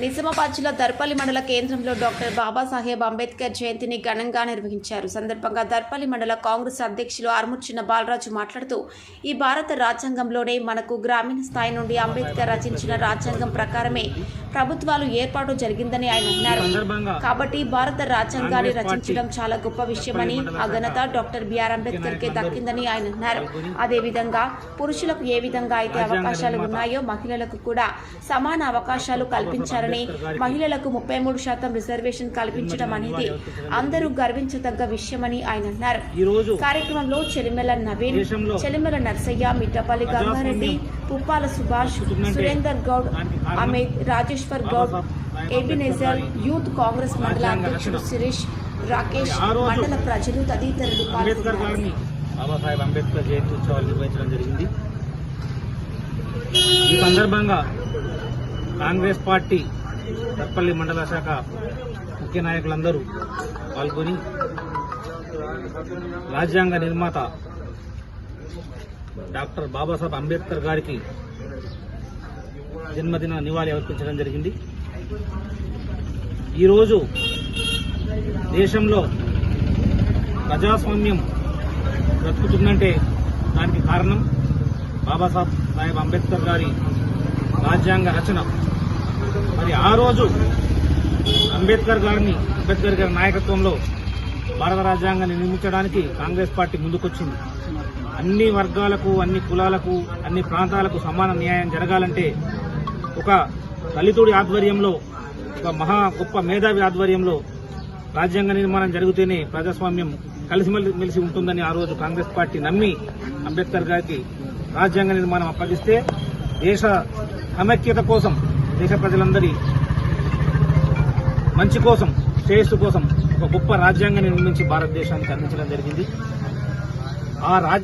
నిజామాబాద్ జిల్లా దర్పల్లి మండల కేంద్రంలో డాక్టర్ బాబాసాహెబ్ అంబేద్కర్ జయంతిని ఘనంగా నిర్వహించారు. సందర్భంగా దర్పల్లి మండల కాంగ్రెస్ అధ్యక్షులు ఆర్ముచ్చిన బాలరాజు మాట్లాడుతూ ఈ భారత రాజ్యాంగంలోనే మనకు గ్రామీణ స్థాయి నుండి అంబేద్కర్ రచించిన రాజ్యాంగం ప్రకారమే ప్రభుత్వాలు ఏర్పాటు జరిగిందని ఆయన అన్నారు. కాబట్టి భారత రాజ్యాంగాన్ని రచించడం చాలా గొప్ప విషయమని ఆ ఘనత డాక్టర్ బిఆర్ అంబేద్కర్ కే దక్కిందని ఆయన అన్నారు. అదేవిధంగా పురుషులకు ఏ విధంగా అయితే అవకాశాలు ఉన్నాయో మహిళలకు కూడా సమాన అవకాశాలు కల్పించారని మహిళలకు ముప్పై మూడు శాతం రిజర్వేషన్ కల్పించడం అనేది అందరూ గర్వించదగ్గ విషయమని ఆయన అన్నారు. కార్యక్రమంలో చెలిమెల నవీన్ చెలిమెల నర్సయ్య మిట్టపల్లి గంగారెడ్డి పుప్పాల సుభాష్ సురేందర్ గౌడ్ అమిత్ రాజేశ్వర్ గౌడ్ ఎబినేజర్ యూత్ కాంగ్రెస్ మండల అధ్యక్షుడు శిరీష్ రాకేష్ మండల ప్రజలు తదితరులు పాల్గొన్నారు. గారిని బాబాసాహెబ్ అంబేద్కర్ జయంతి ఉత్సవాలు నిర్వహించడం జరిగింది. ఈ సందర్భంగా కాంగ్రెస్ పార్టీ తప్పల్లి మండల శాఖ ముఖ్య నాయకులందరూ పాల్గొని రాజ్యాంగ నిర్మాత డాక్టర్ బాబాసాహెబ్ అంబేద్కర్ గారికి జన్మదిన నివాళి అర్పించడం జరిగింది. ఈరోజు దేశంలో ప్రజాస్వామ్యం బ్రతుకుతుందంటే దానికి కారణం బాబాసాహెబ్ సాహెబ్ అంబేద్కర్ గారి రాజ్యాంగ రచన. మరి ఆ రోజు అంబేద్కర్ గారిని అంబేద్కర్ గారి నాయకత్వంలో భారత రాజ్యాంగాన్ని నిర్మించడానికి కాంగ్రెస్ పార్టీ ముందుకొచ్చింది. అన్ని వర్గాలకు అన్ని కులాలకు అన్ని ప్రాంతాలకు సమాన న్యాయం జరగాలంటే ఒక దళితుడి ఆధ్వర్యంలో ఒక మహా గొప్ప మేధావి ఆధ్వర్యంలో రాజ్యాంగ నిర్మాణం జరిగితేనే ప్రజాస్వామ్యం కలిసిమెలిసి ఉంటుందని ఆ రోజు కాంగ్రెస్ పార్టీ నమ్మి అంబేద్కర్ గారికి రాజ్యాంగ నిర్మాణం అప్పగిస్తే దేశ సమైక్యత కోసం దేశ ప్రజలందరి మంచి కోసం శ్రేయస్సు కోసం ఒక గొప్ప రాజ్యాంగాన్ని నిర్మించి భారతదేశానికి అందించడం జరిగింది. ఆ రాజ్య